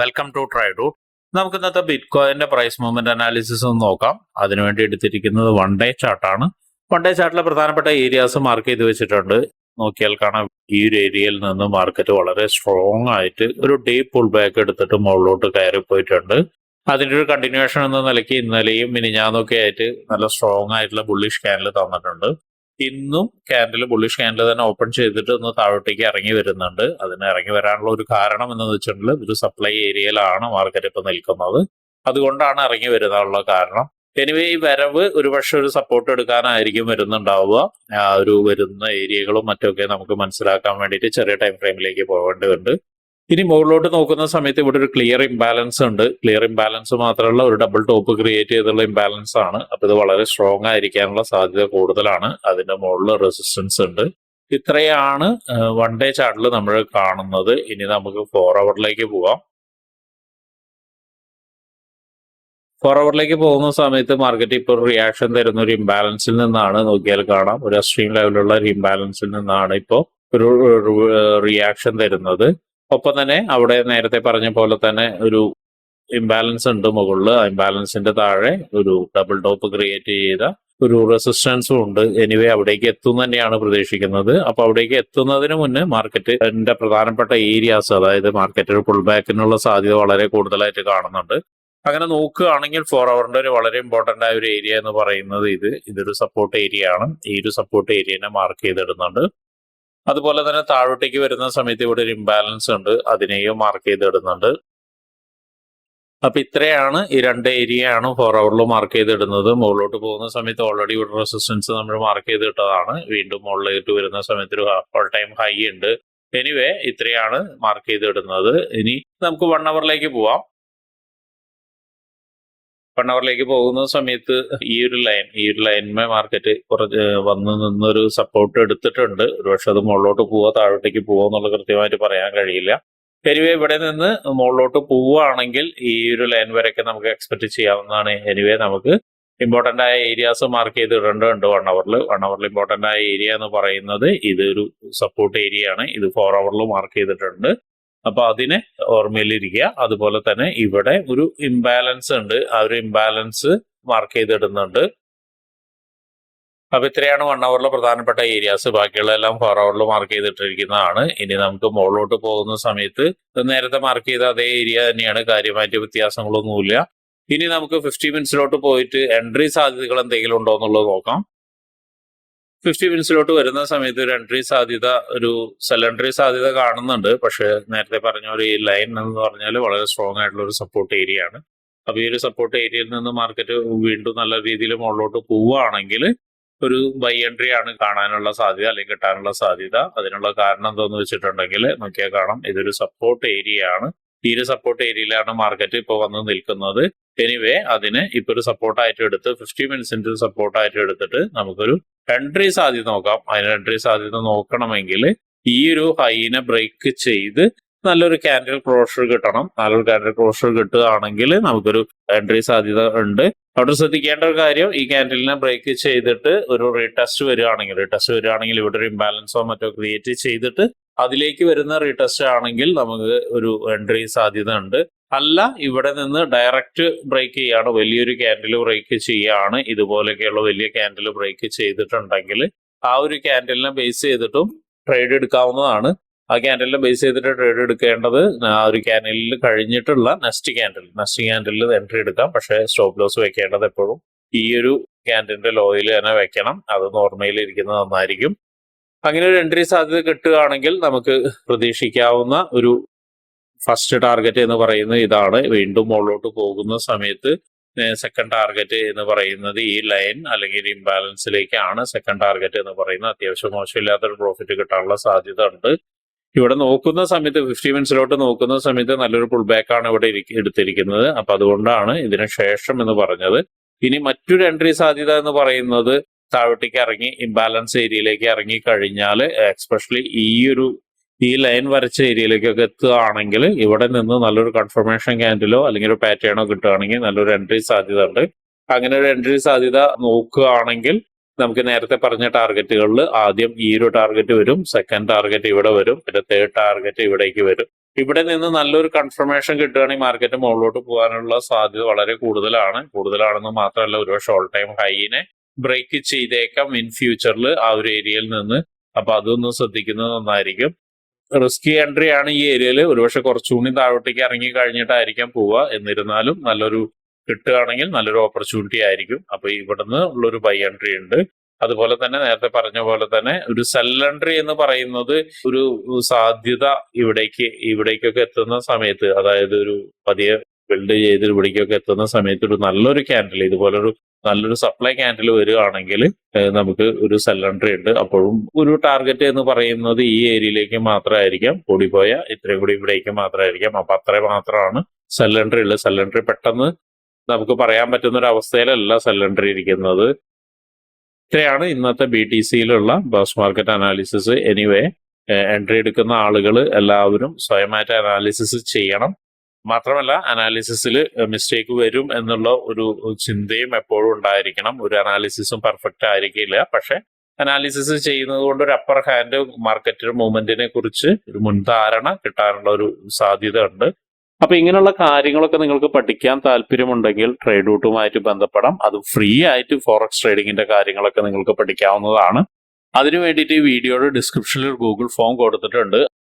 Welcome to try to നമുക്ക് ഇന്നത്തെ bit കോയിന്റെ പ്രൈസ് മൂവ്മെന്റ് അനാലിസിസ് ഒന്ന് നോക്കാം. അതിനുവേണ്ടി എടുത്തിരിക്കുന്നത് വൺ ഡേ ചാർട്ടാണ് വൺ ഡേ ചാർട്ടിലെ പ്രധാനപ്പെട്ട ഏരിയാസ് മാർക്ക് ചെയ്ത് വെച്ചിട്ടുണ്ട്. നോക്കിയാൽ കാണാം ഈ ഒരു ഏരിയയിൽ നിന്ന് മാർക്കറ്റ് വളരെ സ്ട്രോങ് ആയിട്ട് ഒരു ഡേ പുൾ ബാക്ക് എടുത്തിട്ട് മുകളിലോട്ട് കയറി പോയിട്ടുണ്ട്. അതിന്റെ ഒരു കണ്ടിന്യൂഷൻ എന്ന നിലയ്ക്ക് ഇന്നലെയും മിനിഞ്ഞാന്നൊക്കെ ആയിട്ട് നല്ല സ്ട്രോങ് ആയിട്ടുള്ള ബുള്ളിഷ് ക്യാൻഡിൽ തന്നിട്ടുണ്ട്. ഇന്നും ക്യാൻഡിൽ ബുള്ളിഷ് ക്യാൻഡിൽ തന്നെ ഓപ്പൺ ചെയ്തിട്ട് ഒന്ന് താഴോട്ടേക്ക് ഇറങ്ങി വരുന്നുണ്ട്. അതിന് ഇറങ്ങി വരാനുള്ള ഒരു കാരണം എന്ന് വെച്ചിട്ടുണ്ടെങ്കിൽ ഒരു സപ്ലൈ ഏരിയയിലാണ് മാർക്കറ്റ് ഇപ്പൊ നിൽക്കുന്നത്. അതുകൊണ്ടാണ് ഇറങ്ങി വരുന്നുള്ള കാരണം. എനിവേ ഈ വരവ് ഒരുപക്ഷെ ഒരു സപ്പോർട്ട് എടുക്കാനായിരിക്കും വരുന്നുണ്ടാവുക. ഒരു വരുന്ന ഏരിയകളും മറ്റൊക്കെ നമുക്ക് മനസ്സിലാക്കാൻ വേണ്ടിയിട്ട് ചെറിയ ടൈം ഫ്രെയിമിലേക്ക് പോകേണ്ടതുണ്ട്. ഇനി മുകളിലോട്ട് നോക്കുന്ന സമയത്ത് ഇവിടെ ഒരു ക്ലിയർ ഇംബാലൻസ് ഉണ്ട്. ക്ലിയർ ഇംബാലൻസ് മാത്രമല്ല ഒരു ഡബിൾ ടോപ്പ് ക്രിയേറ്റ് ചെയ്തുള്ള ഇംബാലൻസ് ആണ്. അപ്പൊ ഇത് വളരെ സ്ട്രോങ് ആയിരിക്കാനുള്ള സാധ്യത കൂടുതലാണ്. അതിന്റെ മുകളിൽ റെസിസ്റ്റൻസ് ഉണ്ട്. ഇത്രയാണ് വൺ ഡേ ചാർട്ടിൽ നമ്മൾ കാണുന്നത്. ഇനി നമുക്ക് ഫോർ അവറിലേക്ക് പോവാം. ഫോർ അവറിലേക്ക് പോകുന്ന സമയത്ത് മാർക്കറ്റ് ഇപ്പോൾ റിയാക്ഷൻ തരുന്ന ഒരു ഇംബാലൻസിൽ നിന്നാണ് നോക്കിയാൽ കാണാം. ഒരു അസ്ട്രീം ലെവലുള്ള ഒരു ഇംബാലൻസിൽ നിന്നാണ് ഇപ്പോൾ ഒരു റിയാക്ഷൻ തരുന്നത്. ഒപ്പം തന്നെ അവിടെ നേരത്തെ പറഞ്ഞ പോലെ തന്നെ ഒരു ഇംബാലൻസ് ഉണ്ട് മുകളിൽ. ആ ഇംബാലൻസിന്റെ താഴെ ഒരു ഡബിൾ ടോപ്പ് ക്രിയേറ്റ് ചെയ്ത ഒരു റെസിസ്റ്റൻസും ഉണ്ട്. എനിവേ അവിടേക്ക് എത്തും തന്നെയാണ് പ്രതീക്ഷിക്കുന്നത്. അപ്പൊ അവിടേക്ക് എത്തുന്നതിന് മുന്നേ മാർക്കറ്റിന്റെ പ്രധാനപ്പെട്ട ഏരിയാസ് അതായത് മാർക്കറ്റ് പുൾബാക്കിനുള്ള പുൾ ബാക്കിനുള്ള സാധ്യത വളരെ കൂടുതലായിട്ട് കാണുന്നുണ്ട്. അങ്ങനെ നോക്കുകയാണെങ്കിൽ ഫോർ അവറിന്റെ ഒരു വളരെ ഇമ്പോർട്ടന്റ് ആയ ഒരു ഏരിയ എന്ന് പറയുന്നത് ഇത്. ഇതൊരു സപ്പോർട്ട് ഏരിയ ആണ്. ഈ ഒരു സപ്പോർട്ട് ഏരിയനെ മാർക്ക് ചെയ്തിടുന്നുണ്ട്. അതുപോലെ തന്നെ താഴോട്ടേക്ക് വരുന്ന സമയത്ത് ഇവിടെ ഒരു ഇംബാലൻസ് ഉണ്ട്. അതിനെയും മാർക്ക് ചെയ്തിടുന്നുണ്ട്. അപ്പൊ ഇത്രയാണ് ഈ രണ്ട് ഏരിയയാണ് ഫോർ അവറിൽ മാർക്ക് ചെയ്തിടുന്നത്. മുകളിലോട്ട് പോകുന്ന സമയത്ത് ഓൾറെഡി ഇവിടെ റെസിസ്റ്റൻസ് നമ്മൾ മാർക്ക് ചെയ്തിട്ടതാണ്. വീണ്ടും മുകളിലേക്ക് വരുന്ന സമയത്ത് ഒരു ഓൾ ടൈം ഹൈ ഉണ്ട്. എനിവേ ഇത്രയാണ് മാർക്ക് ചെയ്തിടുന്നത്. ഇനി നമുക്ക് വൺ അവറിലേക്ക് പോവാം. വൺ അവറിലേക്ക് പോകുന്ന സമയത്ത് ഈ ഒരു ലൈൻ ഈ ഒരു ലൈൻമേ മാർക്കറ്റ് കുറച്ച് വന്ന് നിന്നൊരു സപ്പോർട്ട് എടുത്തിട്ടുണ്ട്. ഒരുപക്ഷെ അത് മുകളിലോട്ട് പോവോ താഴോട്ടേക്ക് പോവോ എന്നുള്ള കൃത്യമായിട്ട് പറയാൻ കഴിയില്ല. എനിവേ ഇവിടെ നിന്ന് മുകളിലോട്ട് പോവുകയാണെങ്കിൽ ഈ ഒരു ലൈൻ വരെയൊക്കെ നമുക്ക് എക്സ്പെക്ട് ചെയ്യാവുന്നതാണ്. എനിവേ നമുക്ക് ഇമ്പോർട്ടന്റ് ആയ ഏരിയാസ് മാർക്ക് ചെയ്തിട്ടുണ്ട് വൺ അവറിൽ വൺ അവറിൽ ഇമ്പോർട്ടന്റ് ആയ ഏരിയ എന്ന് പറയുന്നത് ഇതൊരു സപ്പോർട്ട് ഏരിയ ആണ്. ഇത് ഫോർ അവറിൽ മാർക്ക് ചെയ്തിട്ടുണ്ട്. അപ്പൊ അതിനെ ഓർമ്മയിലിരിക്കുക. അതുപോലെ തന്നെ ഇവിടെ ഒരു ഇംബാലൻസ് ഉണ്ട്. ആ ഒരു ഇംബാലൻസ് മാർക്ക് ചെയ്തിടുന്നുണ്ട്. അപ്പൊ ഇത്രയാണ് വൺ അവറിലെ പ്രധാനപ്പെട്ട ഏരിയാസ് ബാക്കിയുള്ള എല്ലാം ഫോർ അവറിൽ മാർക്ക് ചെയ്തിട്ടിരിക്കുന്നതാണ്. ഇനി നമുക്ക് മുകളിലോട്ട് പോകുന്ന സമയത്ത് നേരത്തെ മാർക്ക് ചെയ്ത അതേ ഏരിയ തന്നെയാണ്. കാര്യമായിട്ട് വ്യത്യാസങ്ങളൊന്നുമില്ല. ഇനി നമുക്ക് ഫിഫ്റ്റി മിനിറ്റ്സിലോട്ട് പോയിട്ട് എൻട്രി സാധ്യതകൾ എന്തെങ്കിലും ഉണ്ടോ എന്നുള്ളത് നോക്കാം. ഫിഫ്റ്റി മിനിറ്റ്സിലോട്ട് വരുന്ന സമയത്ത് ഒരു എൻട്രി സാധ്യത ഒരു സെൽ എൻട്രി സാധ്യത കാണുന്നുണ്ട്. പക്ഷെ നേരത്തെ പറഞ്ഞ ഒരു ഈ ലൈൻ എന്ന് പറഞ്ഞാൽ വളരെ സ്ട്രോങ് ആയിട്ടുള്ള ഒരു സപ്പോർട്ട് ഏരിയ ആണ്. അപ്പൊ ഈ ഒരു സപ്പോർട്ട് ഏരിയയിൽ നിന്ന് മാർക്കറ്റ് വീണ്ടും നല്ല രീതിയിൽ മുകളിലോട്ട് പോവുകയാണെങ്കിൽ ഒരു ബൈ എൻട്രി ആണ് കാണാനുള്ള സാധ്യത അല്ലെങ്കിൽ കിട്ടാനുള്ള സാധ്യത. അതിനുള്ള കാരണം എന്തോന്ന് വെച്ചിട്ടുണ്ടെങ്കിൽ നോക്കിയാൽ കാണാം. ഇതൊരു സപ്പോർട്ട് ഏരിയ ആണ്. ഈ ഒരു സപ്പോർട്ട് ഏരിയയിലാണ് മാർക്കറ്റ് ഇപ്പോൾ വന്ന് നിൽക്കുന്നത്. എനിവേ അതിന് ഇപ്പോൾ ഒരു സപ്പോർട്ടായിട്ട് എടുത്ത് ഫിഫ്റ്റി മിനിറ്റ്സിന്റെ സപ്പോർട്ടായിട്ട് എടുത്തിട്ട് നമുക്കൊരു എൻട്രി സാധ്യത നോക്കാം. അതിന് എൻട്രി സാധ്യത നോക്കണമെങ്കിൽ ഈ ഒരു ഹൈനെ ബ്രേക്ക് ചെയ്ത് നല്ലൊരു ക്യാൻഡിൽ ക്ലോഷർ കിട്ടണം. നല്ലൊരു ക്യാൻഡിൽ ക്ലോഷർ കിട്ടുകയാണെങ്കിൽ നമുക്കൊരു എൻട്രി സാധ്യത ഉണ്ട്. അവിടെ ശ്രദ്ധിക്കേണ്ട ഒരു കാര്യം ഈ ക്യാൻഡിലിനെ ബ്രേക്ക് ചെയ്തിട്ട് ഒരു റീടെസ്റ്റ് വരികയാണെങ്കിൽ റീടെസ്റ്റ് വരികയാണെങ്കിൽ ഇവിടെ ഒരു ഇംബാലൻസോ മറ്റോ ക്രിയേറ്റ് ചെയ്തിട്ട് അതിലേക്ക് വരുന്ന റീടെസ്റ്റ് ആണെങ്കിൽ നമുക്ക് ഒരു എൻട്രി സാധ്യത ഉണ്ട്. അല്ല ഇവിടെ നിന്ന് ഡയറക്റ്റ് ബ്രേക്ക് ചെയ്യാണ്. വലിയൊരു ക്യാൻഡിൽ ബ്രേക്ക് ചെയ്യാണ്. ഇതുപോലെയൊക്കെയുള്ള വലിയ ക്യാൻഡിൽ ബ്രേക്ക് ചെയ്തിട്ടുണ്ടെങ്കിൽ ആ ഒരു ക്യാൻഡിലിനെ ബേസ് ചെയ്തിട്ടും ട്രേഡ് എടുക്കാവുന്നതാണ്. ആ ക്യാൻഡലിനെ ബേസ് ചെയ്തിട്ട് ട്രേഡ് എടുക്കേണ്ടത് ആ ഒരു ക്യാൻഡലിൽ കഴിഞ്ഞിട്ടുള്ള നെക്സ്റ്റ് ക്യാൻഡിൽ നെക്സ്റ്റ് ക്യാൻഡലിൽ എൻട്രി എടുക്കാം. പക്ഷേ സ്റ്റോപ്പ് ലോസ് വെക്കേണ്ടത് എപ്പോഴും ഈ ഒരു ക്യാൻഡലിന്റെ ലോയിൽ തന്നെ വെക്കണം. അത് നോർമയിൽ ഇരിക്കുന്നത് നന്നായിരിക്കും. അങ്ങനെ ഒരു എൻട്രി സാധ്യത കിട്ടുകയാണെങ്കിൽ നമുക്ക് പ്രതീക്ഷിക്കാവുന്ന ഒരു ഫസ്റ്റ് ടാർഗറ്റ് എന്ന് പറയുന്നത് ഇതാണ്. വീണ്ടും മുകളിലോട്ട് പോകുന്ന സമയത്ത് സെക്കൻഡ് ടാർഗറ്റ് എന്ന് പറയുന്നത് ഈ ലൈൻ അല്ലെങ്കിൽ ഇംബാലൻസിലേക്കാണ് സെക്കൻഡ് ടാർഗറ്റ് എന്ന് പറയുന്നത്. അത്യാവശ്യം മോശമില്ലാത്തൊരു പ്രോഫിറ്റ് കിട്ടാനുള്ള സാധ്യത ഉണ്ട്. ഇവിടെ നോക്കുന്ന സമയത്ത് ഫിഫ്റ്റി മിനിറ്റ്സിലോട്ട് നോക്കുന്ന സമയത്ത് നല്ലൊരു പുൾ ബാക്ക് ആണ് ഇവിടെ എടുത്തിരിക്കുന്നത്. അപ്പൊ അതുകൊണ്ടാണ് ഇതിന് ശേഷം എന്ന് പറഞ്ഞത്. ഇനി മറ്റൊരു എൻട്രി സാധ്യത എന്ന് പറയുന്നത് താഴോട്ടേക്ക് ഇറങ്ങി ഇംബാലൻസ് ഏരിയയിലേക്ക് ഇറങ്ങി കഴിഞ്ഞാൽ എക്സ്പെഷ്യലി ഈ ഒരു ഈ ലൈൻ വരച്ച ഏരിയയിലേക്കൊക്കെ എത്തുകയാണെങ്കിൽ ഇവിടെ നിന്ന് നല്ലൊരു കൺഫർമേഷൻ ക്യാൻഡിലോ അല്ലെങ്കിൽ ഒരു പാറ്റേണോ കിട്ടുകയാണെങ്കിൽ നല്ലൊരു എൻട്രി സാധ്യത ഉണ്ട്. അങ്ങനെ ഒരു എൻട്രി സാധ്യത നോക്കുകയാണെങ്കിൽ നമുക്ക് നേരത്തെ പറഞ്ഞ ടാർഗറ്റുകളിൽ ആദ്യം ഈ ഒരു ടാർഗറ്റ് വരും സെക്കൻഡ് ടാർഗറ്റ് ഇവിടെ വരും പിന്നെ തേർഡ് ടാർഗറ്റ് ഇവിടേക്ക് വരും. ഇവിടെ നിന്ന് നല്ലൊരു കൺഫർമേഷൻ കിട്ടുകയാണെങ്കിൽ മാർക്കറ്റ് മുകളിലോട്ട് പോകാനുള്ള സാധ്യത വളരെ കൂടുതലാണ്. കൂടുതലാണെന്ന് മാത്രമല്ല ഒരു ഓൾ ടൈം ഹൈനെ ബ്രേക്ക് ചെയ്തേക്കാം ഇൻ ഫ്യൂച്ചറിൽ ആ ഒരു ഏരിയയിൽ നിന്ന്. അപ്പൊ അതൊന്ന് ശ്രദ്ധിക്കുന്നത് നന്നായിരിക്കും. റിസ്കി എൻട്രി ആണ് ഈ ഏരിയയിൽ. ഒരുപക്ഷെ കുറച്ചുകൂടി താഴോട്ടേക്ക് ഇറങ്ങി കഴിഞ്ഞിട്ടായിരിക്കാം പോവുക. എന്നിരുന്നാലും നല്ലൊരു കിട്ടുകയാണെങ്കിൽ നല്ലൊരു ഓപ്പർച്യൂണിറ്റി ആയിരിക്കും. അപ്പൊ ഇവിടുന്ന് ഉള്ളൊരു ബൈ എൻട്രി ഉണ്ട്. അതുപോലെ തന്നെ നേരത്തെ പറഞ്ഞ പോലെ തന്നെ ഒരു സെൽ എൻട്രി എന്ന് പറയുന്നത് ഒരു സാധ്യത ഇവിടേക്ക് ഇവിടേക്കൊക്കെ എത്തുന്ന സമയത്ത് അതായത് ഒരു പതിയെ ബിൽഡ് ചെയ്ത് ഇവിടേക്കൊക്കെ എത്തുന്ന സമയത്ത് ഒരു നല്ലൊരു ക്യാൻഡിൽ ഇതുപോലൊരു നല്ലൊരു സപ്ലൈ ക്യാൻഡിൽ വരികയാണെങ്കിൽ നമുക്ക് ഒരു സെല്ലൻട്രി ഉണ്ട്. അപ്പോഴും ഒരു ടാർഗറ്റ് എന്ന് പറയുന്നത് ഈ ഏരിയയിലേക്ക് മാത്രമായിരിക്കാം. കൂടിപ്പോയ ഇത്രയും കൂടി ഇവിടേക്ക് മാത്രമായിരിക്കാം. അപ്പൊ അത്ര മാത്രമാണ് സെല്ലൻട്രി ഉള്ളത് സെൽ പെട്ടെന്ന് നമുക്ക് പറയാൻ പറ്റുന്ന ഒരു അവസ്ഥയിലല്ല സെല്ലൻട്രി ഇരിക്കുന്നത്. ഇത്രയാണ് ഇന്നത്തെ ബി ടി സിയിലുള്ള ബസ് മാർക്കറ്റ് അനാലിസിസ് എനിവേ എൻട്രി എടുക്കുന്ന ആളുകൾ എല്ലാവരും സ്വയമായിട്ട് അനാലിസിസ് ചെയ്യണം. മാത്രമല്ല അനാലിസിസിൽ മിസ്റ്റേക്ക് വരും എന്നുള്ള ഒരു ചിന്തയും എപ്പോഴും ഉണ്ടായിരിക്കണം. ഒരു അനാലിസിസും പെർഫെക്റ്റ് ആയിരിക്കില്ല. പക്ഷെ അനാലിസിസ് ചെയ്യുന്നത് കൊണ്ട് ഒരു അപ്പർ ഹാൻഡ് മാർക്കറ്റ് മൂവ്മെന്റിനെ കുറിച്ച് ഒരു മുൻധാരണ കിട്ടാനുള്ള ഒരു സാധ്യത ഉണ്ട് അപ്പൊ ഇങ്ങനെയുള്ള കാര്യങ്ങളൊക്കെ നിങ്ങൾക്ക് പഠിക്കാൻ താല്പര്യമുണ്ടെങ്കിൽ ട്രേഡ് റൂട്ടുമായിട്ട് ബന്ധപ്പെടാം. അത് ഫ്രീ ആയിട്ട് ഫോറക്സ് ട്രേഡിങ്ങിന്റെ കാര്യങ്ങളൊക്കെ നിങ്ങൾക്ക് പഠിക്കാവുന്നതാണ്. അതിനു വേണ്ടിയിട്ട് ഈ വീഡിയോയുടെ ഡിസ്ക്രിപ്ഷനിൽ ഒരു ഗൂഗിൾ ഫോം കൊടുത്തിട്ടുണ്ട്.